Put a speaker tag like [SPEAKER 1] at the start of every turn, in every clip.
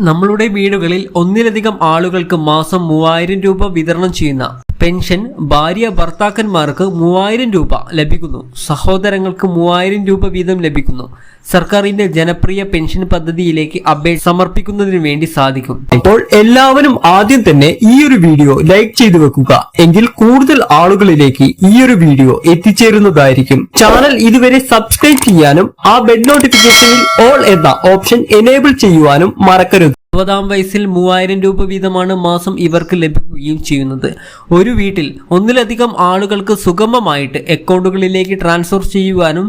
[SPEAKER 1] നമ്മളുടെ വീടുകളിൽ ഒന്നിലധികം ആളുകൾക്ക് മാസം മൂവായിരം രൂപ വിതരണം ചെയ്യുന്ന പെൻഷൻ ഭാര്യ ഭർത്താക്കന്മാർക്ക് മൂവായിരം രൂപ ലഭിക്കുന്നു. സഹോദരങ്ങൾക്ക് മൂവായിരം രൂപ വീതം ലഭിക്കുന്നു. സർക്കാരിന്റെ ജനപ്രിയ പെൻഷൻ പദ്ധതിയിലേക്ക് അപേക്ഷ സമർപ്പിക്കുന്നതിന് വേണ്ടി സാധിക്കും.
[SPEAKER 2] അപ്പോൾ എല്ലാവരും ആദ്യം തന്നെ ഈ ഒരു വീഡിയോ ലൈക്ക് ചെയ്തു വെക്കുക. എങ്കിൽ കൂടുതൽ ആളുകളിലേക്ക് ഈ ഒരു വീഡിയോ എത്തിച്ചേരുന്നതായിരിക്കും. ചാനൽ ഇതുവരെ സബ്സ്ക്രൈബ് ചെയ്യാനും ആ ബെഡ് നോട്ടിഫിക്കേഷനിൽ ഓൾ എന്ന ഓപ്ഷൻ എനേബിൾ ചെയ്യുവാനും മറക്കരുത്.
[SPEAKER 1] അറുപതാം വയസ്സിൽ മൂവായിരം രൂപ വീതമാണ് മാസം ഇവർക്ക് ലഭിക്കുകയും ചെയ്യുന്നത്. ഒരു വീട്ടിൽ ഒന്നിലധികം ആളുകൾക്ക് സുഗമമായിട്ട് അക്കൗണ്ടുകളിലേക്ക് ട്രാൻസ്ഫർ ചെയ്യുവാനും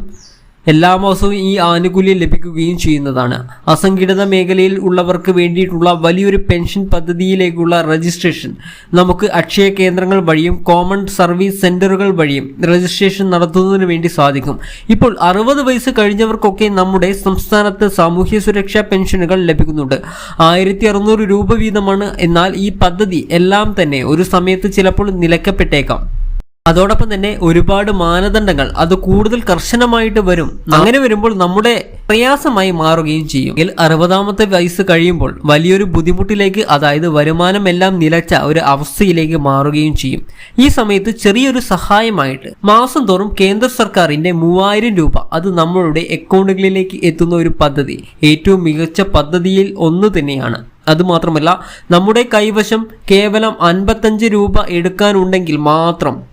[SPEAKER 1] എല്ലാ മാസവും ഈ ആനുകൂല്യം ലഭിക്കുകയും ചെയ്യുന്നതാണ്. അസംഘടിത മേഖലയിൽ ഉള്ളവർക്ക് വേണ്ടിയിട്ടുള്ള വലിയൊരു പെൻഷൻ പദ്ധതിയിലേക്കുള്ള രജിസ്ട്രേഷൻ. നമുക്ക് അക്ഷയ കേന്ദ്രങ്ങൾ വഴിയും കോമൺ സർവീസ് സെന്ററുകൾ വഴിയും രജിസ്ട്രേഷൻ നടത്തുന്നതിന് വേണ്ടി സാധിക്കും. ഇപ്പോൾ അറുപത് വയസ്സ് കഴിഞ്ഞവർക്കൊക്കെ നമ്മുടെ സംസ്ഥാനത്ത് സാമൂഹ്യ സുരക്ഷാ പെൻഷനുകൾ ലഭിക്കുന്നുണ്ട്. ആയിരത്തി അറുന്നൂറ് രൂപ വീതമാണ്. എന്നാൽ ഈ പദ്ധതി എല്ലാം തന്നെ ഒരു സമയത്ത് ചിലപ്പോൾ നിലക്കപ്പെട്ടേക്കാം. അതോടൊപ്പം തന്നെ ഒരുപാട് മാനദണ്ഡങ്ങൾ അത് കൂടുതൽ കർശനമായിട്ട് വരും. അങ്ങനെ വരുമ്പോൾ നമ്മുടെ പ്രയാസമായി മാറുകയും ചെയ്യും. ഇതിൽ അറുപതാമത്തെ വയസ്സ് കഴിയുമ്പോൾ വലിയൊരു ബുദ്ധിമുട്ടിലേക്ക് അതായത് വരുമാനം എല്ലാം നിലച്ച ഒരു അവസ്ഥയിലേക്ക് മാറുകയും ചെയ്യും. ഈ സമയത്ത് ചെറിയൊരു സഹായമായിട്ട് മാസം തോറും കേന്ദ്ര സർക്കാരിന്റെ മൂവായിരം രൂപ അത് നമ്മളുടെ അക്കൗണ്ടുകളിലേക്ക് എത്തുന്ന ഒരു പദ്ധതി. ഏറ്റവും മികച്ച പദ്ധതിയിൽ ഒന്ന് തന്നെയാണ്. അതുമാത്രമല്ല നമ്മുടെ കൈവശം കേവലം അൻപത്തഞ്ച് രൂപ എടുക്കാനുണ്ടെങ്കിൽ മാത്രം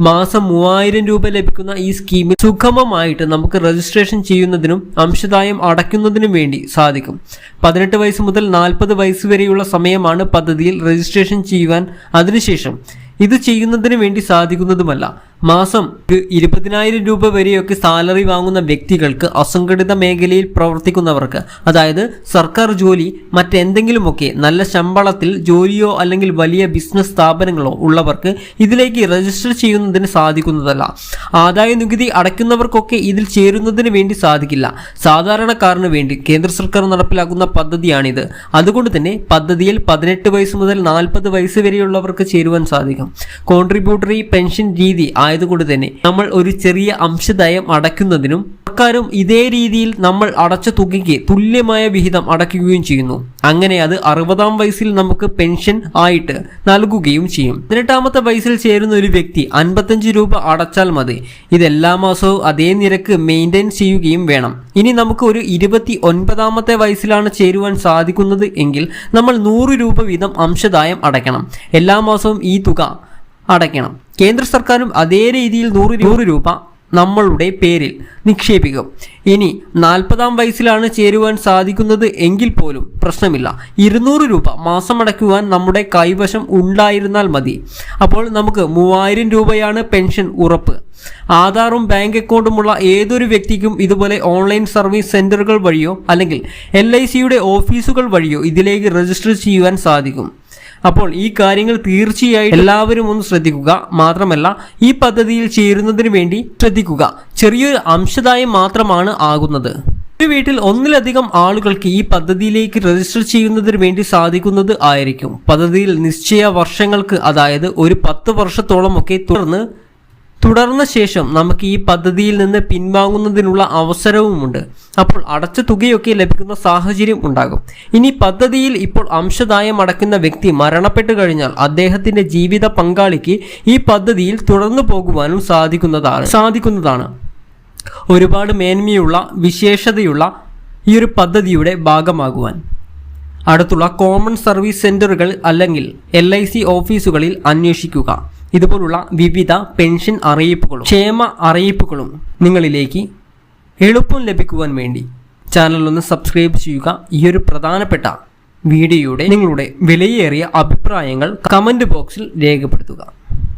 [SPEAKER 1] മാസം മൂവായിരം രൂപ ലഭിക്കുന്ന ഈ സ്കീമിൽ സുഗമമായിട്ട് നമുക്ക് രജിസ്ട്രേഷൻ ചെയ്യുന്നതിനും അംശദായം അടയ്ക്കുന്നതിനും വേണ്ടി സാധിക്കും. പതിനെട്ട് വയസ്സ് മുതൽ നാൽപ്പത് വയസ്സ് വരെയുള്ള സമയമാണ് പദ്ധതിയിൽ രജിസ്ട്രേഷൻ ചെയ്യുവാൻ അതിനുശേഷം. ഇത് ചെയ്യുന്നതിന് വേണ്ടി സാധിക്കുന്നതുമല്ല. മാസം ഇരുപതിനായിരം രൂപ വരെയൊക്കെ സാലറി വാങ്ങുന്ന വ്യക്തികൾക്ക് അസംഘടിത മേഖലയിൽ പ്രവർത്തിക്കുന്നവർക്ക് അതായത് സർക്കാർ ജോലി മറ്റെന്തെങ്കിലുമൊക്കെ നല്ല ശമ്പളത്തിൽ ജോലിയോ അല്ലെങ്കിൽ വലിയ ബിസിനസ് സ്ഥാപനങ്ങളോ ഉള്ളവർക്ക് ഇതിലേക്ക് രജിസ്റ്റർ ചെയ്യുന്നതിന് സാധിക്കുന്നതല്ല. ആദായ നികുതി അടയ്ക്കുന്നവർക്കൊക്കെ ഇതിൽ ചേരുന്നതിന് വേണ്ടി സാധിക്കില്ല. സാധാരണക്കാരന് വേണ്ടി കേന്ദ്ര സർക്കാർ നടപ്പിലാക്കുന്ന പദ്ധതിയാണിത്. അതുകൊണ്ട് തന്നെ പദ്ധതിയിൽ പതിനെട്ട് വയസ്സ് മുതൽ നാൽപ്പത് വയസ്സ് വരെയുള്ളവർക്ക് ചേരുവാൻ സാധിക്കും. കോൺട്രിബ്യൂട്ടറി പെൻഷൻ രീതി ആയതുകൊണ്ട് തന്നെ നമ്മൾ ഒരു ചെറിയ അംശദായം അടയ്ക്കുന്നതിനും സർക്കാരും ഇതേ രീതിയിൽ നമ്മൾ അടച്ച തുകയ്ക്ക് തുല്യമായ വിഹിതം അടയ്ക്കുകയും ചെയ്യുന്നു. അങ്ങനെ അത് അറുപതാം വയസ്സിൽ നമുക്ക് പെൻഷൻ ആയിട്ട് നൽകുകയും ചെയ്യും. പതിനെട്ടാമത്തെ വയസ്സിൽ ചേരുന്ന ഒരു വ്യക്തി അൻപത്തഞ്ച് രൂപ അടച്ചാൽ മതി. ഇത് എല്ലാ മാസവും അതേ നിരക്ക് മെയിന്റെയിൻ ചെയ്യുകയും വേണം. ഇനി നമുക്ക് ഒരു ഇരുപത്തി ഒൻപതാമത്തെ വയസ്സിലാണ് ചേരുവാൻ സാധിക്കുന്നത് എങ്കിൽ നമ്മൾ നൂറ് രൂപ വീതം അംശദായം അടയ്ക്കണം. എല്ലാ മാസവും ഈ തുക അടയ്ക്കണം. കേന്ദ്ര സർക്കാരും അതേ രീതിയിൽ നൂറ് നൂറ് രൂപ നമ്മളുടെ പേരിൽ നിക്ഷേപിക്കും. ഇനി നാൽപ്പതാം വയസ്സിലാണ് ചേരുവാൻ സാധിക്കുന്നത് എങ്കിൽ പോലും പ്രശ്നമില്ല. ഇരുന്നൂറ് രൂപ മാസം അടയ്ക്കുവാൻ നമ്മുടെ കൈവശം ഉണ്ടായിരുന്നാൽ മതി. അപ്പോൾ നമുക്ക് മൂവായിരം രൂപയാണ് പെൻഷൻ ഉറപ്പ്. ആധാറും ബാങ്ക് അക്കൗണ്ടുമുള്ള ഏതൊരു വ്യക്തിക്കും ഇതുപോലെ ഓൺലൈൻ സർവീസ് സെന്ററുകൾ വഴിയോ അല്ലെങ്കിൽ എൽ ഐ സിയുടെ ഓഫീസുകൾ വഴിയോ ഇതിലേക്ക് രജിസ്റ്റർ ചെയ്യുവാൻ സാധിക്കും. അപ്പോൾ ഈ കാര്യങ്ങൾ തീർച്ചയായും എല്ലാവരും ഒന്ന് ശ്രദ്ധിക്കുക. മാത്രമല്ല ഈ പദ്ധതിയിൽ ചേരുന്നതിന് വേണ്ടി ശ്രദ്ധിക്കുക. ചെറിയൊരു അംശദായം മാത്രമാണ് ആകുന്നത്. ഒരു വീട്ടിൽ ഒന്നിലധികം ആളുകൾക്ക് ഈ പദ്ധതിയിലേക്ക് രജിസ്റ്റർ ചെയ്യുന്നതിന് വേണ്ടി സാധിക്കുന്നത് ആയിരിക്കും. പദ്ധതിയിൽ നിശ്ചയ വർഷങ്ങൾക്ക് അതായത് ഒരു പത്ത് വർഷത്തോളമൊക്കെ തുടർന്ന് തുടർന്ന ശേഷം നമുക്ക് ഈ പദ്ധതിയിൽ നിന്ന് പിൻവാങ്ങുന്നതിനുള്ള അവസരവുമുണ്ട്. അപ്പോൾ അടച്ച തുകയൊക്കെ ലഭിക്കുന്ന സാഹചര്യം ഉണ്ടാകും. ഇനി പദ്ധതിയിൽ ഇപ്പോൾ അംശദായം അടയ്ക്കുന്ന വ്യക്തി മരണപ്പെട്ടു കഴിഞ്ഞാൽ അദ്ദേഹത്തിന്റെ ജീവിത പങ്കാളിക്ക് ഈ പദ്ധതിയിൽ തുടർന്നു പോകുവാനും സാധിക്കുന്നതാണ് സാധിക്കുന്നതാണ്. ഒരുപാട് മേന്മയുള്ള വിശേഷതയുള്ള ഈ ഒരു പദ്ധതിയുടെ ഭാഗമാകുവാൻ. അടുത്തുള്ള കോമൺ സർവീസ് സെന്ററുകൾ അല്ലെങ്കിൽ എൽ ഐ സി ഓഫീസുകളിൽ അന്വേഷിക്കുക. ഇതുപോലുള്ള വിവിധ പെൻഷൻ അറിയിപ്പുകളും ക്ഷേമ അറിയിപ്പുകളും നിങ്ങളിലേക്ക് എളുപ്പം ലഭിക്കുവാൻ വേണ്ടി ചാനൽ ഒന്ന് സബ്സ്ക്രൈബ് ചെയ്യുക. ഈ ഒരു പ്രധാനപ്പെട്ട വീഡിയോയുടെ നിങ്ങളുടെ വിലയേറിയ അഭിപ്രായങ്ങൾ കമന്റ് ബോക്സിൽ രേഖപ്പെടുത്തുക.